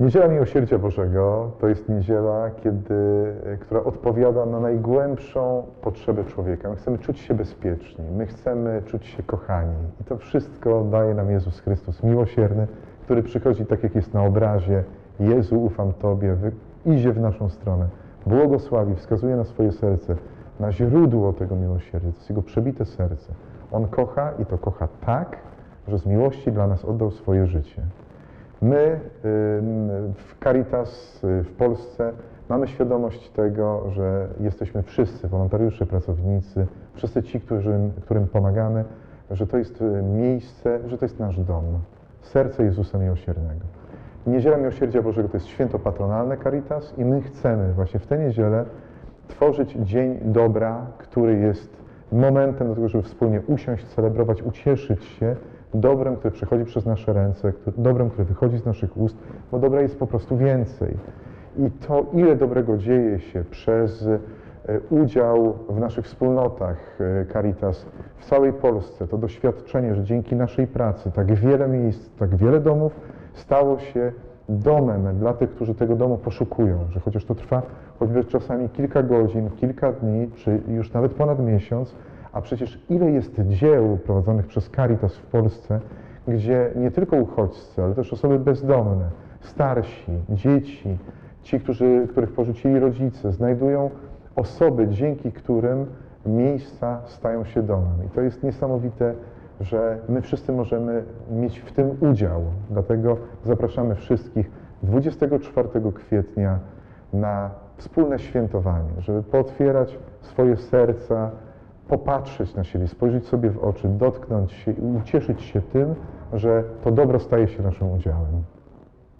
Niedziela Miłosierdzia Bożego to jest niedziela, kiedy, e, która odpowiada na najgłębszą potrzebę człowieka. My chcemy czuć się bezpieczni, my chcemy czuć się kochani. I to wszystko daje nam Jezus Chrystus miłosierny, który przychodzi tak, jak jest na obrazie. Jezu, ufam Tobie, idzie w naszą stronę, błogosławi, wskazuje na swoje serce, na źródło tego miłosierdzia. To jest Jego przebite serce. On kocha i to kocha tak, że z miłości dla nas oddał swoje życie. My w Caritas y, w Polsce mamy świadomość tego, że jesteśmy wszyscy, wolontariusze, pracownicy, wszyscy ci, którym, którym pomagamy, że to jest y, miejsce, że to jest nasz dom, serce Jezusa Miłosiernego. Niedziela Miłosierdzia Bożego to jest święto patronalne Caritas i my chcemy właśnie w tę niedzielę tworzyć Dzień Dobra, który jest momentem do tego, żeby wspólnie usiąść, celebrować, ucieszyć się dobrem, które przychodzi przez nasze ręce, dobrem, które wychodzi z naszych ust, bo dobra jest po prostu więcej. I to, ile dobrego dzieje się przez e, udział w naszych wspólnotach e, Caritas w całej Polsce, to doświadczenie, że dzięki naszej pracy tak wiele miejsc, tak wiele domów stało się domem dla tych, którzy tego domu poszukują, że chociaż to trwa choćby czasami kilka godzin, kilka dni, czy już nawet ponad miesiąc, a przecież ile jest dzieł prowadzonych przez Caritas w Polsce, gdzie nie tylko uchodźcy, ale też osoby bezdomne, starsi, dzieci, ci, którzy, których porzucili rodzice, znajdują osoby, dzięki którym miejsca stają się domem. I to jest niesamowite, że my wszyscy możemy mieć w tym udział. Dlatego zapraszamy wszystkich 24 kwietnia na wspólne świętowanie, żeby pootwierać swoje serca, popatrzeć na siebie, spojrzeć sobie w oczy, dotknąć się i ucieszyć się tym, że to dobro staje się naszym udziałem.